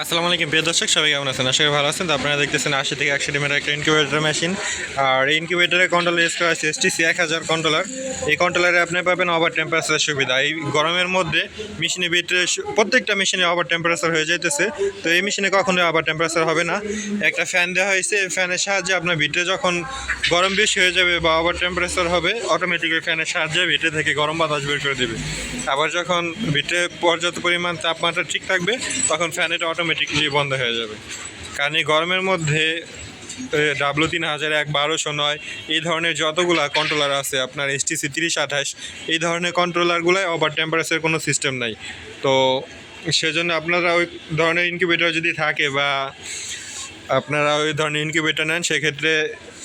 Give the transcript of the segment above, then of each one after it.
আসসালামু আলাইকুম, প্রিয় দর্শক, সবাই কেমন আছেন? আশা করি ভালো আছেন। তো আপনারা দেখতেছেন আশি থেকে একশো ডিমের একটা ইনকিউবেটর মেশিন আর ইনকিউবেটরের কন্ট্রোল ইউজ করা হয়েছে এসটিসি এক হাজার কন্ট্রোলার এই কন্ট্রোলারে আপনি পাবেন ওভার টেম্পারেচার সুবিধা। এই গরমের মধ্যে মেশিনের ভিতরে প্রত্যেকটা মেশিনে ওভার টেম্পারেচার হয়ে যাইতেছে। তো এই মেশিনে কখনোই ওভার টেম্পারেচার হবে না। একটা ফ্যান দেওয়া হয়েছে ফ্যানের সাহায্যে আপনার ভিতরে যখন গরম বেশি হয়ে যাবে বা ওভার টেম্পারেচার হবে অটোমেটিক ফ্যানের সাহায্যে ভিতরে থেকে গরম বাতাস বের করে দেবে। আবার যখন ভিতরে পর্যাপ্ত পরিমাণ তাপমাত্রা ঠিক থাকবে, তখন ফ্যান এটা অটোমেটিকলি বন্ধ হয়ে যাবে। কারণ এই গরমের মধ্যে ডাব্লু তিন হাজার এক, বারোশো নয়, এই ধরনের যতগুলা কন্ট্রোলার আছে, আপনার এসটিসি তিরিশ আঠাশ, এই ধরনের কন্ট্রোলারগুলোয় ওভার টেম্পারেচার কোনো সিস্টেম নাই। তো, সেজন্য আপনারা ওই ধরনের ইনকিউবেটর যদি থাকে বা আপনারা ওই ধরনের ইনকিউবেটার নেন, সেক্ষেত্রে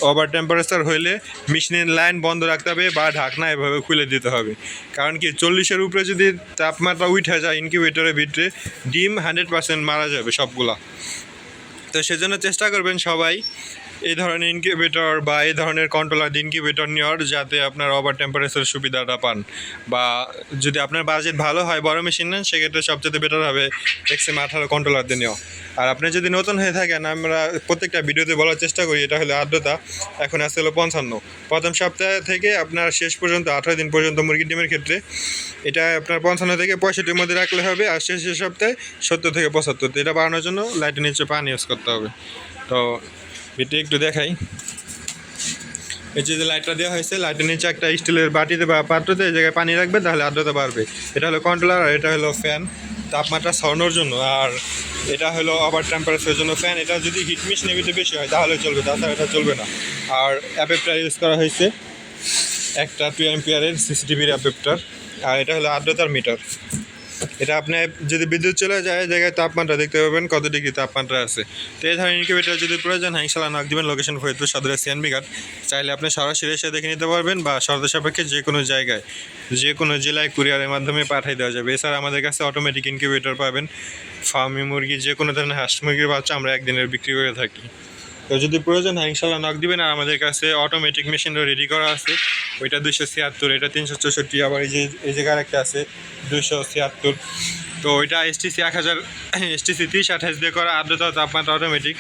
ওভার টেম্পারেচার হইলে মেশিনের লাইন বন্ধ রাখতে হবে বা ঢাকনা এভাবে খুলে দিতে হবে। কারণ কি, চল্লিশের উপরে যদি তাপমাত্রা উঠে যায় ইনকিউবেটারের ভিতরে, ডিম হান্ড্রেড পার্সেন্ট মারা যাবে সবগুলা। তো সেজন্য চেষ্টা করবেন সবাই এই ধরনের ইনকিউবেটর বা এই ধরনের কন্ট্রোলার ইনকিউবেটর নেওয়ার যাতে আপনার ওভার টেম্পারেচার সুবিধাটা পান। বা যদি আপনার বাজেট ভালো হয়, বড় মেশিন নেন, সেক্ষেত্রে সবচেয়ে বেটার হবে এক্সএম আঠারো কন্ট্রোলার দিয়ে নেওয়া। আর আপনি যদি নতুন হয়ে থাকেন, আমরা প্রত্যেকটা ভিডিওতে বলার চেষ্টা করি, এটা হলো আর্দ্রতা এখন আসছে হলো পঞ্চান্ন। প্রথম সপ্তাহ থেকে আপনার শেষ পর্যন্ত, আঠারো দিন পর্যন্ত মুরগির ডিমের ক্ষেত্রে, এটা আপনার পঞ্চান্ন থেকে পঁয়ষট্টির মধ্যে রাখলে হবে, আর শেষের সপ্তাহে সত্তর থেকে পঁচাত্তর। এটা বাড়ানোর জন্য লাইটের নিচে পানি ইউজ করতে হবে। তো এটা একটু দেখাই। এই যে লাইটটা দেওয়া হয়েছে লাইটের নিচে একটা স্টিলের বাটিতে বা পাত্রতে এই জায়গায় পানি রাখবে, তাহলে আর্দ্রতা বাড়বে। এটা হলো কন্ট্রোলার আর এটা হলো ফ্যান তাপমাত্রা সরানোর জন্য। আর এটা হলো আবার টেম্পারেচারের জন্য ফ্যান এটা যদি হিট মেশিনের ভিতরে বেশি হয়, তাহলে চলবে, তাছাড়া এটা চলবে না। আর অ্যাপেপটার ইউজ করা হয়েছে, একটা টু এমপিয়ারের সিসিটিভির অ্যাপেপটার আর এটা হলো আর্দ্রতার মিটার এটা আপনি যদি বিদ্যুৎ চলে যায়, জায়গায় তাপমাত্রা দেখতে পাবেন কত ডিগ্রি তাপমাত্রা আছে। তো এই ধরনের ইনকিউবেটার যদি প্রয়োজন হয় ইনশাল্লাহ নাক দিবেন লোকেশন ফরিদপুর সদরের সিএনবি চাইলে আপনি সরাসরি এসে দেখে নিতে পারবেন বা শর্ত সাপেক্ষে যে কোনো জায়গায়, যে কোনো জেলায় কুরিয়ারের মাধ্যমে পাঠিয়ে দেওয়া যাবে। এছাড়া আমাদের কাছে অটোমেটিক ইনকিউবেটর পাবেন। ফার্মি মুরগি, যে কোনো ধরনের হাঁস মুরগির বাচ্চা আমরা একদিনের বিক্রি করে থাকি। তো যদি প্রয়োজন হয়, ইনশাল্লাহ নক দিবেন আর আমাদের কাছে অটোমেটিক মেশিনও রেডি করা আছে। ওইটা দুশো ছিয়াত্তর, এটা তিনশো চৌষট্টি, আবার এই যে, এই জায়গার একটা আছে দুশো ছিয়াত্তর। তো ওইটা এসটিসি এক হাজার এসটিসি তিরিশ আঠাশ দিয়ে করা আর্দ্রতা তাপমাত্রা অটোমেটিক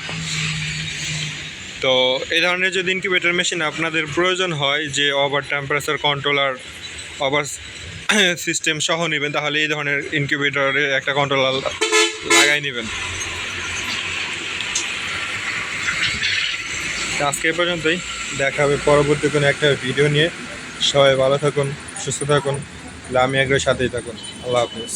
তো এই ধরনের যদি ইনকিউবেটর মেশিন আপনাদের প্রয়োজন হয়, যে over temperature controller over system সহ নেবেন, তাহলে এই ধরনের ইনকিউবেটরের একটা কন্ট্রোলার লাগাই নেবেন। আজকে পর্যন্তই। দেখা হবে পরবর্তী কোনো একটা ভিডিও নিয়ে। সবাই ভালো থাকুন, সুস্থ থাকুন আমি একবার সাথেই থাকুন। আল্লাহ হাফিজ।